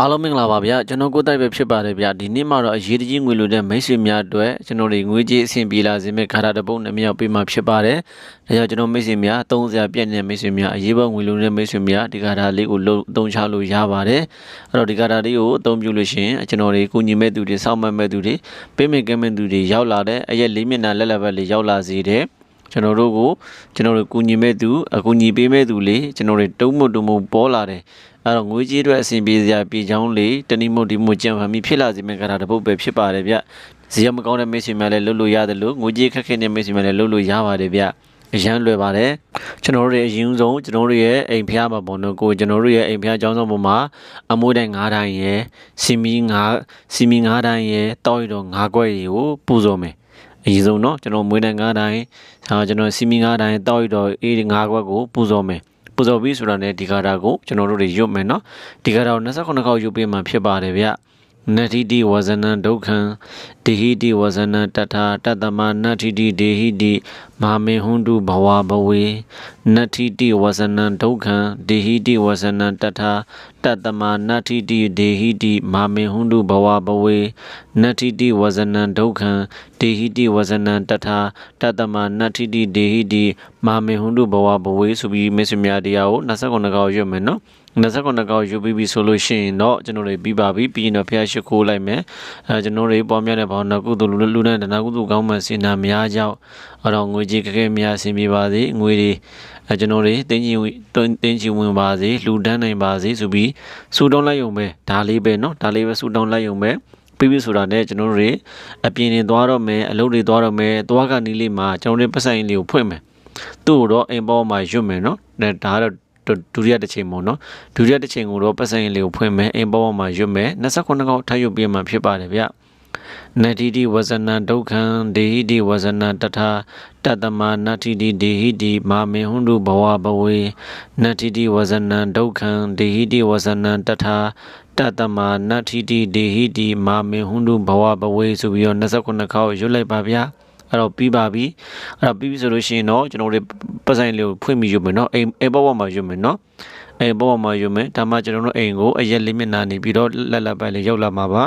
အားလုံးမင်္ဂလာပါဗျာကျွန်တော်ကိုယ်တိုင်ပဲဖြစ်ပါတယ်ဗျာဒီနေ့မှာတော့အရေးတကြီးငွေလိုတဲ့မိတ်ဆွေများအတွက်ကျွန်တော်တွေငွေကြေးအဆင်ပြေလာစေမယ့်ခါတာတစ်ပုတ်နဲ့မြောက်ပေးမှာဖြစ်ပါတယ်ဒါကြောင့်ကျွန်တော်မိတ်ဆွေများသုံးစရာပြည့်နေတဲ့မိတ်ဆွေများအရေးပေါ်ငွေလိုတဲ့မိတ်ဆွေများဒီခါတာလေးကိုလုံးအသုံးချလို့ရပါတယ်အဲ့တော့ဒီခါတာလေးကိုအသုံးပြုလို့ရှိရင်ကျွန်တော်တွေကုညီမဲ့သူတွေစောင့်မတ်မဲ့သူတွေပေးမဲ့ကမ်းမဲ့သူတွေရောက်လာတဲ့အရက်လေးမျက်နှာလက်လက်ပဲလေးရောက်လာစေတဲ့ ကျွန်တော်တို့ကိုကျွန်တော်တို့ကူညီမဲ့သူအကူညီပေးမဲ့သူလေးကျွန်တော်တို့တုံးမတုံမပေါ်လာတယ်အဲ့တော့ငွေကြေးအတွက်အဆင်ပြေစရာပြေချောင်းလေးတနည်းမို့ဒီမို့ကြံဖန်ပြီးဖြစ်လာစေမယ့်ကတာတစ်ပုတ်ပဲဖြစ်ပါတယ်ဗျဇီယမကောင်းတဲ့မိတ်ဆွေများလည်းလုပ်လို့ရတယ်လို့ငွေကြေးခက်ခဲတဲ့မိတ်ဆွေများလည်းလုပ်လို့ရပါတယ်ဗျအရန်လွယ်ပါတယ်ကျွန်တော်တို့ရဲ့အရင်ဆုံးကျွန်တော်တို့ရဲ့အိမ်ဖျားမှာပေါ့နော်ကိုကျွန်တော်တို့ရဲ့အိမ်ဖျားကျောင်းဆောင်ပေါ်မှာအမွှေးတိုင်း9တိုင်းရယ်စီမီ9စီမီ9တိုင်းရယ်တောက်ရတော့9ခွက်ရီကိုပူဇော်မယ် အရင်ဆုံးเนาะကျွန်တော်မွေးနိုင်၅တိုင်းဆာကျွန်တော်စီမီ၅တိုင်းတောက်ရတော့အေး၅ခွက်ကိုပူဇော်မယ်ပူဇော်ပြီးဆိုတာနဲ့ဒီကာတာကိုကျွန်တော်တို့တွေရွတ်မယ်เนาะဒီကာတာကို29ခေါက်ရွတ်ပေးမှဖြစ်ပါတယ်ဗျ နတ္ထိတိဝဇနံဒုက္ခံဒေဟိတိဝဇနံတထာတတ္တမနတ္ထိတိဒေဟိတိမာမေဟွန္တုဘဝဘဝေနတ္ထိတိဝဇနံဒုက္ခံဒေဟိတိဝဇနံတထာတတ္တမနတ္ထိတိဒေဟိတိမာမေဟွန္တုဘဝဘဝေနတ္ထိတိဝဇနံဒုက္ခံဒေဟိတိဝဇနံတထာတတ္တမနတ္ထိတိဒေဟိတိမာမေဟွန္တုဘဝဘဝေဆိုပြီးမေစမြာတရားကို29ခေါက်ရွတ်မယ်နော် 29ခေါက်ယူပြီးပြီဆိုလို့ရှိရင်တော့ကျွန်တော်တွေပြီးပါပြီပြီးရင်တော့ဖျားရှိခိုးလိုက်မယ်အဲကျွန်တော်တွေပေါ်များတဲ့ဘောင်းနာကုသိုလ်လူနဲ့ဒနာကုသိုလ်ကောင်းမှစင်နာများကြောက်အဲ့တော့ငွေကြီးကကဲများအဆင်ပြေပါစေငွေတွေအဲကျွန်တော်တွေတင်းချီတင်းချီဝင်ပါစေလှူဒန်းနိုင်ပါစေဆိုပြီးဆူတောင်းလိုက်ရုံပဲဒါလေးပဲเนาะဒါလေးပဲဆူတောင်းလိုက်ရုံပဲပြီးပြီဆိုတာနဲ့ကျွန်တော်တို့တွေအပြင်နေသွားတော့မယ်အလုပ်တွေသွားတော့မယ်သွားကနီးလေးမှာကျွန်တော်တို့ပတ်ဆိုင်လေးကိုဖွင့်မယ်သူ့ကိုတော့အိမ်ပေါ်မှာရွတ်မယ်เนาะဒါကတော့ ဒုတိယတစ်ချိန်ပေါ့နော်ဒုတိယတစ်ချိန်ကိုတော့ပတ်စံရင်လေးကိုဖွင့်မယ်အိမ်ပေါ်မှာရွတ်မယ်29ခေါက်ထပ်ရွတ်ပြီးမှဖြစ်ပါတယ်ဗျနတ္တိတိဝဇနံဒုက္ခံဒေဟိတိဝဇနံတထာတတ္တမနတ္တိတိဒေဟိတိမာမေဟွန္တုဘဝဘဝေနတ္တိတိဝဇနံဒုက္ခံဒေဟိတိဝဇနံတထာတတ္တမနတ္တိတိဒေဟိတိမာမေဟွန္တုဘဝဘဝေဆိုပြီးတော့29ခေါက်ရွတ်လိုက်ပါဗျာ အဲ့တော့ပြီးပါပြီအဲ့တော့ပြီးပြီဆိုလို့ရှိရင်တော့ကျွန်တော်တို့ပတ်ဆိုင်လေးကိုဖွင့်ပြီးယူမယ်နော်အိမ်အိမ်ပေါ်ပေါ်မှာယူမယ်နော်အိမ်ပေါ်ပေါ်မှာယူမယ်ဒါမှကျွန်တော်တို့အိမ်ကိုအရက်လေးမျက်နှာနေပြီးတော့လက်လက်ပိုက်လေးရောက်လာမှာပါ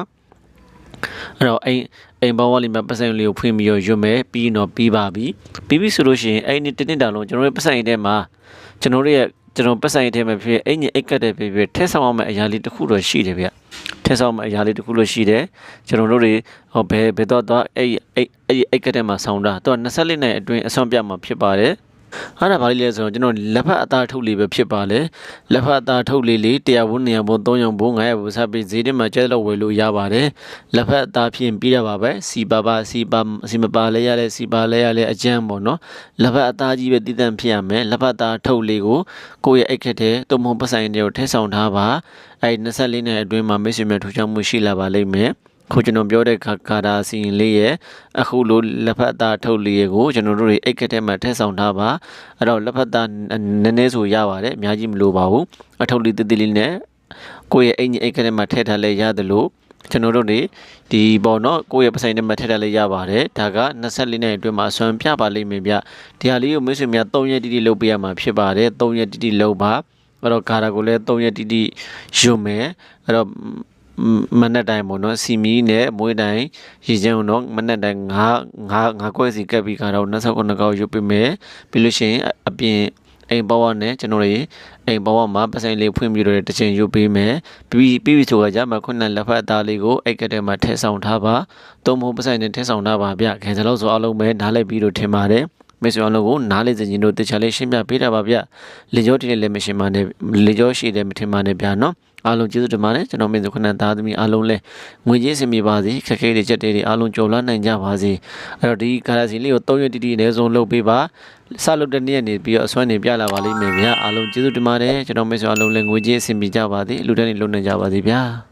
အဲ့တော့အိမ်အိမ်ဘဝလေးမှာပတ်စံလေးကိုဖွင့်ပြီးရွတ်မယ်ပြီးတော့ပြီးပါပြီပြီးပြီဆိုလို့ရှိရင်အဲ့ဒီတစ်နှစ်တာလုံးကျွန်တော်တို့ပတ်စံရင်ထဲမှာ ကျွန်တော်တို့ရဲ့ကျွန်တော်ပတ်ဆိုင်ထဲမှာဖြစ်အိမ်ကြီးအိတ်ကတ်တဲ့ဖြစ်ဖြစ်ထက်ဆောင်အောင်မဲ့အရာလေးတစ်ခုတော့ရှိတယ်ဗျထက်ဆောင်မဲ့အရာလေးတစ်ခုလို့ရှိတယ်ကျွန်တော်တို့တွေဟောဘယ်ဘယ်တော့တော့အဲ့အဲ့အဲ့အိတ်ကတ်တဲ့မှာဆောင်းတာတော့24နှစ်အတွင်းအဆောင်ပြမှာဖြစ်ပါတယ် ဟာဒါဘာလို့လဲဆိုတော့ကျွန်တော်လက်ဖက်အသားထုတ်လေးပဲဖြစ်ပါလေလက်ဖက်အသားထုတ်လေးလေး100ဘုံ200ဘုံ300ဘုံ900ဘုံစပြီးဈေးထဲမှာကျဲတော့ဝယ်လို့ရပါတယ်လက်ဖက်အသားဖြင့်ပြီးရပါပဲစီပါပါစီပါစီမပါလဲရလဲစီပါလဲရလဲအကျန်းပေါ့နော်လက်ဖက်အသားကြီးပဲတည်တံ့ဖြစ်ရမယ်လက်ဖက်အသားထုတ်လေးကိုကိုယ့်ရဲ့အိတ်ခက်တဲ့တုံမုံပဆိုင်တွေကိုထည့်ဆောင်ထားပါအဲ့24နှစ်အတွင်းမှာမိတ်ဆွေများထူးခြားမှုရှိလာပါလိမ့်မယ် ခုကျွန်တော်ပြောတဲ့ခါခါတာစီရင်လေးရဲ့အခုလိုလက်ဖက်သားထုတ်လေးရဲ့ကိုကျွန်တော်တို့တွေအိတ်ကက်ထဲမှာထည့်ဆောင်ထားပါအဲ့တော့လက်ဖက်သားနည်းနည်းဆိုရပါတယ်အများကြီးမလိုပါဘူးအထုတ်လေးတည်တည်လေးနဲ့ကိုယ့်ရဲ့အိတ်ကြီးအိတ်ကက်ထဲမှာထည့်ထားလဲရတယ်လို့ကျွန်တော်တို့တွေဒီပေါ့နော်ကိုယ့်ရဲ့ပဆိုင်ထဲမှာထည့်ထားလဲရပါတယ်ဒါက24နှစ်အတွင်းမှာအစွမ်းပြပါလိမ့်မယ်ဗျဒီဟာလေးကိုမိတ်ဆွေများ3ရက်တိတိလုပ်ပေးရမှာဖြစ်ပါတယ်3ရက်တိတိလုပ်ပါအဲ့တော့ဂါရာကိုလည်း3ရက်တိတိရွတ်မယ်အဲ့တော့ မနက်တိုင်းပေါ့နော်စီမီနဲ့မွေးတိုင်းရေချမ်းတော့မနက်တိုင်းငါးငါးငါးခွဲစီကပ်ပြီးကတော့29ကောက်ရုပ်ပေးမယ်ပြီးလို့ရှိရင်အပြင်အိမ်ဘောဝနဲ့ကျွန်တော်တွေအိမ်ဘောဝမှာပဆိုင်လေးဖွင့်ပြီးတော့တစ်ချိန်ရုပ်ပေးမယ်ပြီးပြီးပြီဆိုတာကြမှာခုနလက်ဖက်အသားလေးကိုအိတ်ကတဲ့မှာထည့်ဆောင်ထားပါသုံးဖို့ပဆိုင်နဲ့ထည့်ဆောင်ထားပါဗျခင်စလို့ဆိုအလုံးပဲနားလိုက်ပြီးတော့ထင်ပါတယ်မေဆွေအောင်လို့ကိုနားလေစင်ချင်းတို့တခြားလေးရှင်းပြပေးတာပါဗျလေကြောတီနဲ့လည်းမရှင်းပါနဲ့လေကြောရှိတယ်မထင်ပါနဲ့ဗျာနော် အားလုံးကျေးဇူးတင်ပါတယ်ကျွန်တော်မင်းစုခဏသားသမီးအားလုံးလည်းငွေကြေးစင်ပြေပါစေခက်ခဲတွေချက်တွေအားလုံးကြော်လွှမ်းနိုင်ကြပါစေအဲ့တော့ဒီကာလာစီလေးကို၃ရက်တိတိအနည်းဆုံးလုပ်ပေးပါစလုပ်တဲ့နေ့ရက်နေပြီးတော့အစွမ်းနေပြလာပါလိမ့်မယ်ဗျာအားလုံးကျေးဇူးတင်ပါတယ်ကျွန်တော်မင်းစုအားလုံးလည်းငွေကြေးစင်ပြေကြပါစေလူတန်းနေလုံနိုင်ကြပါစေဗျာ